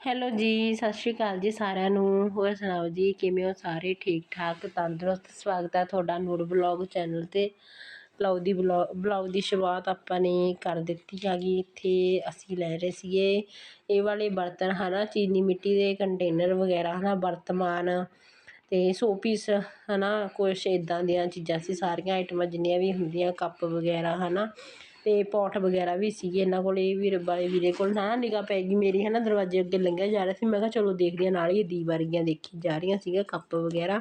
Hello ਜੀ, ਸਤਿ ਸ਼੍ਰੀ ਅਕਾਲ ਜੀ ਸਾਰਿਆਂ ਨੂੰ। ਹੋਰ ਸੁਣਾਓ ਜੀ, ਕਿਵੇਂ ਹੋ ਸਾਰੇ? ਠੀਕ ਠਾਕ, ਤੰਦਰੁਸਤ? ਸਵਾਗਤ ਹੈ ਤੁਹਾਡਾ ਨੂਰ ਬਲੌਗ ਚੈਨਲ ਤੇ। ਬਲੌਗ ਦੀ ਬਲੌਗ ਦੀ ਸ਼ੁਰੂਆਤ ਆਪਾਂ ਨੇ ਕਰ ਦਿੱਤੀ ਹੈਗੀ ਇੱਥੇ ਅਸੀਂ ਲੈ ਰਹੇ ਸੀਗੇ ਇਹ ਵਾਲੇ ਬਰਤਨ, ਹਨਾ, ਚੀਨੀ ਮਿੱਟੀ ਦੇ ਕੰਟੇਨਰ ਵਗੈਰਾ, ਹਨਾ, ਵਰਤਮਾਨ ਤੇ ਸੋ ਪੀਸ ਹਨਾ, ਕੁਛ ਇਦਾਂ ਦੀਆਂ ਚੀਜ਼ਾਂ ਸੀ, ਸਾਰੀਆਂ ਆਈਟਮਾਂ ਜਿੰਨੀਆਂ ਵੀ ਹੁੰਦੀਆਂ ਕੱਪ ਵਗੈਰਾ, ਹਨਾ। ਅਤੇ ਪੋਟ ਵਗੈਰਾ ਵੀ ਸੀਗੇ ਇਹਨਾਂ ਕੋਲ, ਇਹ ਵੀਰ ਬਾਈ ਵੀਰੇ ਕੋਲ। ਨਾ ਨਿਗਾਹ ਪੈ ਗਈ ਮੇਰੀ ਹੈ ਨਾ ਦਰਵਾਜ਼ੇ ਅੱਗੇ ਲੰਘਿਆ ਜਾ ਰਿਹਾ ਸੀ। ਮੈਂ ਕਿਹਾ ਚਲੋ ਦੇਖਦੀ ਹਾਂ, ਨਾਲ ਹੀ ਦੀਵਾਰੀਆਂ ਦੇਖੀ ਜਾ ਰਹੀਆਂ ਸੀਗਾ ਕੱਪ ਵਗੈਰਾ।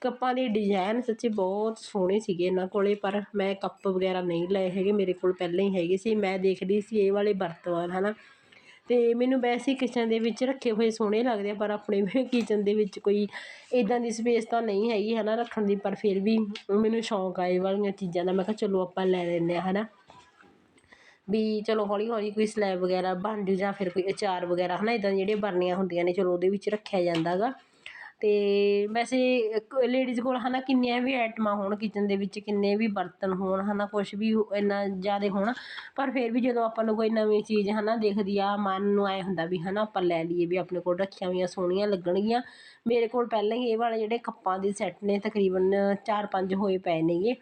ਕੱਪਾਂ ਦੇ ਡਿਜ਼ਾਈਨ ਸੱਚੀ ਬਹੁਤ ਸੋਹਣੇ ਸੀਗੇ ਇਹਨਾਂ ਕੋਲੇ, ਪਰ ਮੈਂ ਕੱਪ ਵਗੈਰਾ ਨਹੀਂ ਲਏ ਹੈਗੇ, ਮੇਰੇ ਕੋਲ ਪਹਿਲਾਂ ਹੀ ਹੈਗੇ ਸੀ। ਮੈਂ ਦੇਖਦੀ ਸੀ ਇਹ ਵਾਲੇ ਬਰਤਵਾਨ ਹੈ ਨਾ ਅਤੇ ਮੈਨੂੰ ਵੈਸੇ ਕਿਚਨ ਦੇ ਵਿੱਚ ਰੱਖੇ ਹੋਏ ਸੋਹਣੇ ਲੱਗਦੇ ਆ, ਪਰ ਆਪਣੇ ਕਿਚਨ ਦੇ ਵਿੱਚ ਕੋਈ ਇਦਾਂ ਦੀ ਸਪੇਸ ਤਾਂ ਨਹੀਂ ਹੈਗੀ ਹੈ ਨਾ ਰੱਖਣ ਦੀ। ਪਰ ਫਿਰ ਵੀ ਮੈਨੂੰ ਸ਼ੌਂਕ ਆਏ ਵਾਲੀਆਂ ਚੀਜ਼ਾਂ ਦਾ। ਮੈਂ ਕਿਹਾ ਚਲੋ ਆਪਾਂ ਲੈ ਲੈਂਦੇ ਹਾਂ ਹੈ ਨਾ ਵੀ ਚਲੋ ਹੌਲੀ ਹੌਲੀ ਕੋਈ ਸਲੈਬ ਵਗੈਰਾ ਬਣ ਜੂ ਜਾਂ ਫਿਰ ਕੋਈ ਅਚਾਰ ਵਗੈਰਾ ਹੈ ਨਾ ਇੱਦਾਂ ਜਿਹੜੀਆਂ ਬਰਨੀਆਂ ਹੁੰਦੀਆਂ ਨੇ, ਚਲੋ ਉਹਦੇ ਵਿੱਚ ਰੱਖਿਆ ਜਾਂਦਾ ਗਾ ਅਤੇ ਵੈਸੇ ਲੇਡੀਜ਼ ਕੋਲ ਹੈ ਨਾ ਕਿੰਨੀਆਂ ਵੀ ਆਈਟਮਾਂ ਹੋਣ ਕਿਚਨ ਦੇ ਵਿੱਚ, ਕਿੰਨੇ ਵੀ ਬਰਤਨ ਹੋਣ ਹੈ ਨਾ ਕੁਛ ਵੀ ਇੰਨਾ ਜ਼ਿਆਦਾ ਹੋਣ, ਪਰ ਫਿਰ ਵੀ ਜਦੋਂ ਆਪਾਂ ਨੂੰ ਕੋਈ ਨਵੀਂ ਚੀਜ਼ ਹੈ ਨਾ ਦਿਖਦੀ ਆ, ਮਨ ਨੂੰ ਐਂ ਹੁੰਦਾ ਵੀ ਹੈ ਨਾ ਆਪਾਂ ਲੈ ਲਈਏ ਵੀ ਆਪਣੇ ਕੋਲ ਰੱਖੀਆਂ ਹੋਈਆਂ, ਸੋਹਣੀਆਂ ਲੱਗਣਗੀਆਂ। ਮੇਰੇ ਕੋਲ ਪਹਿਲਾਂ ਹੀ ਇਹ ਵਾਲੇ ਜਿਹੜੇ ਕੱਪਾਂ ਦੇ ਸੈੱਟ ਨੇ, ਤਕਰੀਬਨ ਚਾਰ ਪੰਜ ਹੋਏ ਪਏ ਨੇਗੇ।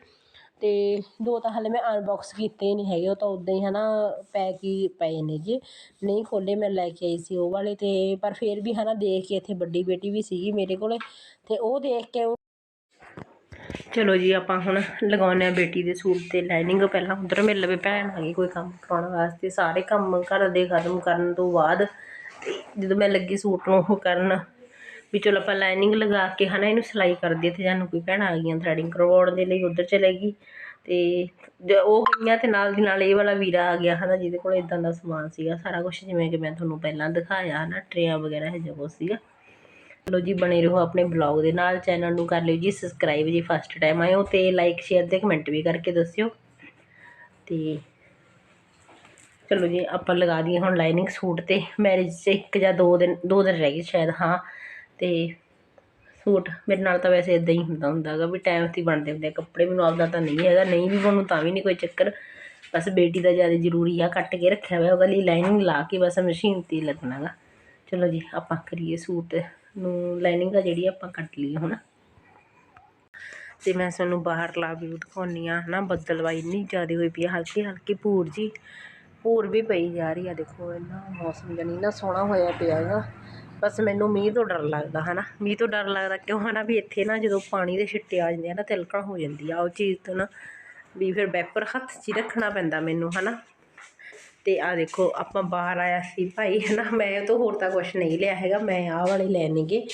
ਅਤੇ ਦੋ ਤਾਂ ਹਾਲੇ ਮੈਂ ਅਨਬੋਕਸ ਕੀਤੇ ਨਹੀਂ ਹੈਗੇ, ਉਹ ਤਾਂ ਉੱਦਾਂ ਹੀ ਹੈ ਨਾ ਪੈਕ ਹੀ ਪਏ ਨੇ ਜੀ। ਨਹੀਂ ਖੋਲ੍ਹੇ, ਮੈਂ ਲੈ ਕੇ ਆਈ ਸੀ ਉਹ ਵਾਲੇ ਅਤੇ ਪਰ ਫਿਰ ਵੀ ਹੈ ਨਾ ਦੇਖ ਕੇ ਇੱਥੇ ਵੱਡੀ ਬੇਟੀ ਵੀ ਸੀਗੀ ਮੇਰੇ ਕੋਲ ਅਤੇ ਉਹ ਦੇਖ ਕੇ ਚਲੋ ਜੀ, ਆਪਾਂ ਹੁਣ ਲਗਾਉਂਦੇ ਹਾਂ ਬੇਟੀ ਦੇ ਸੂਟ 'ਤੇ ਲਾਈਨਿੰਗ ਪਹਿਲਾਂ ਉੱਧਰ ਮੇਰੇ ਲਵੇ, ਭੈਣ ਆ ਗਈ ਕੋਈ ਕੰਮ ਕਰਾਉਣ ਵਾਸਤੇ, ਸਾਰੇ ਕੰਮ ਘਰ ਦੇ ਖਤਮ ਕਰਨ ਤੋਂ ਬਾਅਦ ਜਦੋਂ ਮੈਂ ਲੱਗੀ ਸੂਟ ਨੂੰ ਉਹ ਕਰਨ ਵੀ ਚਲੋ ਆਪਾਂ ਲਾਈਨਿੰਗ ਲਗਾ ਕੇ ਹਨਾ ਇਹਨੂੰ ਸਿਲਾਈ ਕਰ ਦਈਏ ਤੇ ਜਾਨੂੰ ਕੋਈ ਭੈਣ ਆ ਗਈਆਂ ਥਰੈਡਿੰਗ ਕਰਵਾਉਣ ਦੇ ਲਈ, ਉੱਧਰ ਚਲੇ ਗਈ। ਤੇ ਉਹ ਗਈਆਂ ਤੇ ਨਾਲ ਦੀ ਨਾਲ ਇਹ ਵਾਲਾ ਵੀਰਾ ਆ ਗਿਆ ਹਨਾ, ਜਿਹਦੇ ਕੋਲ ਇਦਾਂ ਦਾ ਸਮਾਨ ਸੀਗਾ, ਸਾਰਾ ਕੁਝ ਜਿਵੇਂ ਕਿ ਮੈਂ ਤੁਹਾਨੂੰ ਪਹਿਲਾਂ ਦਿਖਾਇਆ ਹਨਾ ਟਰੇਆਂ ਵਗੈਰਾ ਇਹ ਜੋ ਸੀਗਾ। ਚਲੋ ਜੀ, ਬਣੇ ਰਹੋ ਆਪਣੇ ਬਲੌਗ ਦੇ ਨਾਲ ਚੈਨਲ ਨੂੰ ਕਰ ਲਿਓ ਜੀ ਸਬਸਕ੍ਰਾਈਬ ਜੀ ਫਸਟ ਟਾਈਮ ਆਇਓ ਤੇ ਲਾਈਕ ਸ਼ੇਅਰ ਤੇ ਕਮੈਂਟ ਵੀ ਕਰਕੇ ਦੱਸਿਓ। ਤੇ ਚਲੋ ਜੀ, ਆਪਾਂ ਲਗਾ ਦਈਏ ਹੁਣ ਲਾਈਨਿੰਗ ਸੂਟ ਤੇ ਮੈਰਿਜ 'ਚ ਇੱਕ ਜਾਂ ਦੋ ਦਿਨ ਦੋ ਦਿਨ ਰਹਿ ਗਏ ਸ਼ਾਇਦ, ਹਾਂ। ਤੇ ਸੂਟ ਮੇਰੇ ਨਾਲ ਤਾਂ ਵੈਸੇ ਇਦਾਂ ਹੀ ਹੁੰਦਾ ਹੁੰਦਾ ਹੈਗਾ ਵੀ ਟਾਈਮ 'ਤੇ ਬਣਦੇ ਹੁੰਦੇ ਕੱਪੜੇ ਮੈਨੂੰ ਆਪਦਾ ਤਾਂ ਨਹੀਂ ਹੈਗਾ, ਨਹੀਂ ਵੀ ਬਣੂ ਤਾਂ ਵੀ ਨਹੀਂ ਕੋਈ ਚੱਕਰ। ਬਸ ਬੇਟੀ ਦਾ ਜ਼ਿਆਦਾ ਜ਼ਰੂਰੀ ਆ, ਕੱਟ ਕੇ ਰੱਖਿਆ ਹੋਇਆ, ਉਹਦੇ ਲਈ ਲਾਈਨਿੰਗ ਲਾ ਕੇ ਬਸ ਮਸ਼ੀਨ 'ਤੇ ਲੱਗਣਾ ਗਾ ਚਲੋ ਜੀ, ਆਪਾਂ ਕਰੀਏ ਸੂਟ ਨੂੰ ਲਾਈਨਿੰਗ ਆ ਜਿਹੜੀ ਆਪਾਂ ਕੱਟ ਲਈਏ ਹੁਣ। ਤੇ ਮੈਂ ਤੁਹਾਨੂੰ ਬਾਹਰਲਾ ਵੀ ਦਿਖਾਉਣੀ ਆ, ਹਨਾ ਬੱਦਲਵਾਈ ਇੰਨੀ ਜ਼ਿਆਦਾ ਹੋਈ ਪਈ ਆ, ਹਲਕੀ ਹਲਕੀ ਭੂਰ ਜੀ। ਭੂਰ ਵੀ ਪਈ ਜਾ ਰਹੀ ਆ, ਦੇਖੋ ਇੰਨਾ ਮੌਸਮ ਜਨੀ ਨਾ ਸੋਹਣਾ ਹੋਇਆ ਪਿਆ ਹੈਗਾ। ਬਸ ਮੈਨੂੰ ਮੀਂਹ ਤੋਂ ਡਰ ਲੱਗਦਾ ਹੈ ਨਾ ਮੀਂਹ ਤੋਂ ਡਰ ਲੱਗਦਾ ਕਿਉਂ ਹੈ ਨਾ ਵੀ ਇੱਥੇ ਨਾ ਜਦੋਂ ਪਾਣੀ ਦੇ ਛਿੱਟੇ ਆ ਜਾਂਦੇ ਆ ਨਾ, ਤਿਲਕਣ ਹੋ ਜਾਂਦੀ ਆ। ਉਹ ਚੀਜ਼ ਤੋਂ ਨਾ ਵੀ ਫਿਰ ਵੈਪਰ ਹੱਥ 'ਚ ਹੀ ਰੱਖਣਾ ਪੈਂਦਾ ਮੈਨੂੰ ਹੈ ਨਾ ਤੇ ਆ ਦੇਖੋ, ਆਪਾਂ ਬਾਹਰ ਆਇਆ ਸੀ ਭਾਈ ਹੈ ਨਾ ਮੈਂ ਤੋਂ ਹੋਰ ਤਾਂ ਕੁਝ ਨਹੀਂ ਲਿਆ ਹੈਗਾ। ਮੈਂ ਆਹ ਵਾਲੇ ਲੈਣਗੇ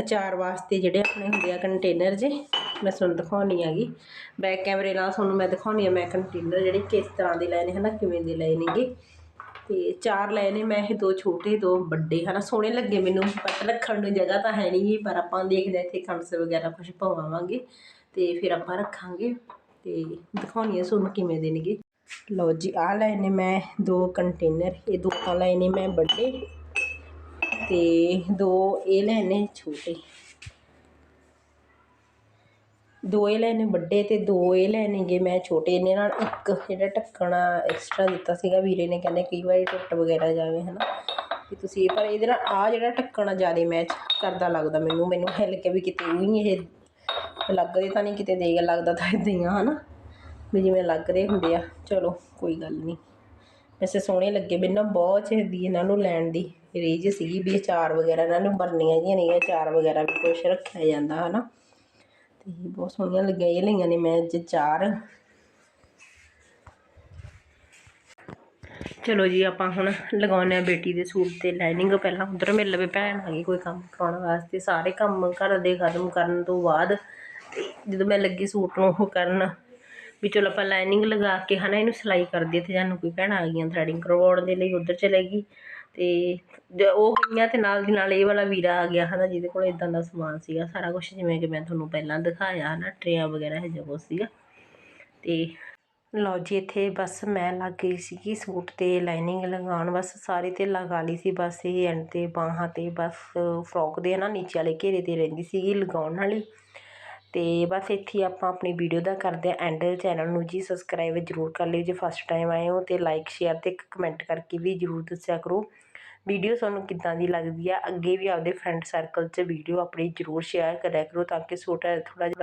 ਅਚਾਰ ਵਾਸਤੇ ਜਿਹੜੇ ਆਪਣੇ ਹੁੰਦੇ ਆ ਕੰਟੇਨਰ ਜੇ, ਮੈਂ ਤੁਹਾਨੂੰ ਦਿਖਾਉਣੀ ਹੈਗੀ। ਬੈਕ ਕੈਮਰੇ ਨਾਲ ਤੁਹਾਨੂੰ ਮੈਂ ਦਿਖਾਉਣੀ ਆ। ਮੈਂ ਕੰਟੇਨਰ ਜਿਹੜੇ ਕਿਸ ਤਰ੍ਹਾਂ ਦੇ ਲੈਣੇ, ਹਨਾ, ਕਿਵੇਂ ਦੇ ਲਏ ਨੇਗੇ ਅਤੇ ਚਾਰ ਲਏ ਨੇ ਮੈਂ ਇਹ ਦੋ ਛੋਟੇ, ਦੋ ਵੱਡੇ ਹੈ ਨਾ ਸੋਹਣੇ ਲੱਗੇ ਮੈਨੂੰ ਬਟ ਰੱਖਣ ਨੂੰ ਜਗ੍ਹਾ ਤਾਂ ਹੈ ਨਹੀਂ ਪਰ ਆਪਾਂ ਦੇਖਦੇ ਇੱਥੇ ਕਣਸ ਵਗੈਰਾ ਕੁਛ ਪਵਾਵਾਂਗੇ ਅਤੇ ਫਿਰ ਆਪਾਂ ਰੱਖਾਂਗੇ ਅਤੇ ਦਿਖਾਉਣੀ ਆ ਤੁਹਾਨੂੰ ਕਿਵੇਂ ਦੇ ਨੇਗੇ ਲਓ ਜੀ, ਆਹ ਲਏ ਨੇ ਮੈਂ ਦੋ ਕੰਟੇਨਰ ਇਹ ਦੋ ਤਾਂ ਲਏ ਨੇ ਮੈਂ ਵੱਡੇ ਅਤੇ ਦੋ ਇਹ ਲਏ ਨੇ ਛੋਟੇ। ਦੋ ਇਹ ਲੈਣੇ ਵੱਡੇ ਅਤੇ ਦੋ ਇਹ ਲੈਣੇਗੇ ਮੈਂ ਛੋਟੇ ਇਹਨੇ ਨਾਲ ਇੱਕ ਜਿਹੜਾ ਢੱਕਣਾ ਐਕਸਟਰਾ ਦਿੱਤਾ ਸੀਗਾ, ਵੀਰੇ ਨੇ ਕਹਿੰਦੇ ਕਈ ਵਾਰੀ ਟੁੱਟ ਵਗੈਰਾ ਜਾਵੇ ਹੈ ਨਾ ਵੀ ਤੁਸੀਂ ਪਰ ਇਹਦੇ ਨਾਲ ਆ ਜਿਹੜਾ ਢੱਕਣਾ ਜ਼ਿਆਦਾ ਮੈਚ ਕਰਦਾ ਲੱਗਦਾ ਮੈਨੂੰ। ਮੈਨੂੰ ਹਿੱਲ ਕੇ ਵੀ ਕਿਤੇ ਉਹੀ ਇਹ ਲੱਗਦੇ ਤਾਂ ਨਹੀਂ, ਕਿਤੇ ਦੇਗਾ ਲੱਗਦਾ ਤਾਂ ਇਦਾਂ ਹੀ ਆ, ਹਨਾ। ਵੀ ਜਿਵੇਂ ਲੱਗਦੇ ਹੁੰਦੇ ਆ। ਚਲੋ, ਕੋਈ ਗੱਲ ਨਹੀਂ। ਵੈਸੇ ਸੋਹਣੇ ਲੱਗੇ। ਮੈਨੂੰ ਬਹੁਤ ਚਾਹੀਦੀ ਇਹਨਾਂ ਨੂੰ ਲੈਣ ਦੀ ਰੇਜ ਸੀਗੀ ਵੀ ਅਚਾਰ ਵਗੈਰਾ ਇਹਨਾਂ ਨੂੰ ਬਰਨੀਆਂ ਜੀਆਂ ਨਹੀਂ ਅਚਾਰ ਵਗੈਰਾ ਵੀ ਕੁਛ ਰੱਖਿਆ ਜਾਂਦਾ, ਹਨਾ। ਤੇ ਬਹੁਤ ਸੋਹਣੀਆਂ ਲੱਗੀਆਂ ਇਹ ਲਈਆਂ ਨੇ ਮੈਂ ਅੱਜ ਚਾਰ। ਚਲੋ ਜੀ, ਆਪਾਂ ਹੁਣ ਲਗਾਉਂਦੇ ਆ ਬੇਟੀ ਦੇ ਸੂਟ ਤੇ ਲਾਈਨਿੰਗ ਪਹਿਲਾਂ ਉਧਰ ਮੇਰੇ ਲਵੇ ਭੈਣ ਆ ਗਈ ਕੋਈ ਕੰਮ ਕਰਾਉਣ ਵਾਸਤੇ। ਸਾਰੇ ਕੰਮ ਘਰ ਦੇ ਖਤਮ ਕਰਨ ਤੋਂ ਬਾਅਦ ਜਦੋਂ ਮੈਂ ਲੱਗੀ ਸੂਟ ਨੂੰ ਉਹ ਕਰਨ ਵੀ ਚਲੋ ਆਪਾਂ ਲਾਈਨਿੰਗ ਲਗਾ ਕੇ ਹਨਾ ਇਹਨੂੰ ਸਿਲਾਈ ਕਰ ਦਈਏ ਤੇ ਜਾਨੂੰ ਕੋਈ ਭੈਣ ਆ ਗਈਆਂ ਥਰੈਡਿੰਗ ਕਰਵਾਉਣ ਦੇ ਲਈ ਉਧਰ ਚਲੇ ਗਈ। ਤੇ ਉਹ ਗਈਆਂ ਤੇ ਨਾਲ ਦੀ ਨਾਲ ਇਹ ਵਾਲਾ ਵੀਰਾ ਆ ਗਿਆ ਹਨਾ, ਜਿਹਦੇ ਕੋਲ ਇਦਾਂ ਦਾ ਸਮਾਨ ਸੀਗਾ, ਸਾਰਾ ਕੁਝ ਜਿਵੇਂ ਕਿ ਮੈਂ ਤੁਹਾਨੂੰ ਪਹਿਲਾਂ ਦਿਖਾਇਆ ਹਨਾ, ਟਰੇਆਂ ਵਗੈਰਾ ਇਹ ਜੋ ਸੀਗਾ। ਤੇ ਲਓ ਜੀ, ਇੱਥੇ ਬਸ ਮੈਂ ਲੱਗ ਗਈ ਸੀਗੀ ਸੂਟ ਤੇ ਲਾਈਨਿੰਗ ਲਗਾਉਣ, ਬਸ ਸਾਰੇ ਤੇ ਲਗਾ ਲਈ ਸੀ, ਬਸ ਇਹ ਐਂਡ ਤੇ ਬਾਹਾਂ ਤੇ ਬਸ ਫਰੋਕ ਦੇ ਨਾ ਨੀਚੇ ਵਾਲੇ ਘੇਰੇ ਤੇ ਰਹਿੰਦੀ ਸੀਗੀ ਲਗਾਉਣ ਵਾਲੀ। ਅਤੇ ਬਸ ਇੱਥੇ ਆਪਾਂ ਆਪਣੀ ਵੀਡੀਓ ਦਾ ਕਰਦੇ ਹਾਂ ਐਂਡ ਚੈਨਲ ਨੂੰ ਜੀ ਸਬਸਕ੍ਰਾਈਬ ਜ਼ਰੂਰ ਕਰ ਲਿਓ ਜੇ ਫਸਟ ਟਾਈਮ ਆਏ ਹੋ ਤੇ ਲਾਈਕ ਸ਼ੇਅਰ ਤੇ ਕਮੈਂਟ ਕਰਕੇ ਵੀ ਜ਼ਰੂਰ ਦੱਸਿਆ ਕਰੋ। ਵੀਡੀਓ ਤੁਹਾਨੂੰ ਕਿੱਦਾਂ ਦੀ ਲੱਗਦੀ ਆ, ਅੱਗੇ ਵੀ ਆਪਦੇ ਫਰੈਂਡ ਸਰਕਲ 'ਚ ਵੀਡੀਓ ਆਪਣੀ ਜ਼ਰੂਰ ਸ਼ੇਅਰ ਕਰਿਆ ਕਰੋ ਤਾਂ ਕਿ ਛੋਟਾ ਥੋੜ੍ਹਾ ਜਿਹਾ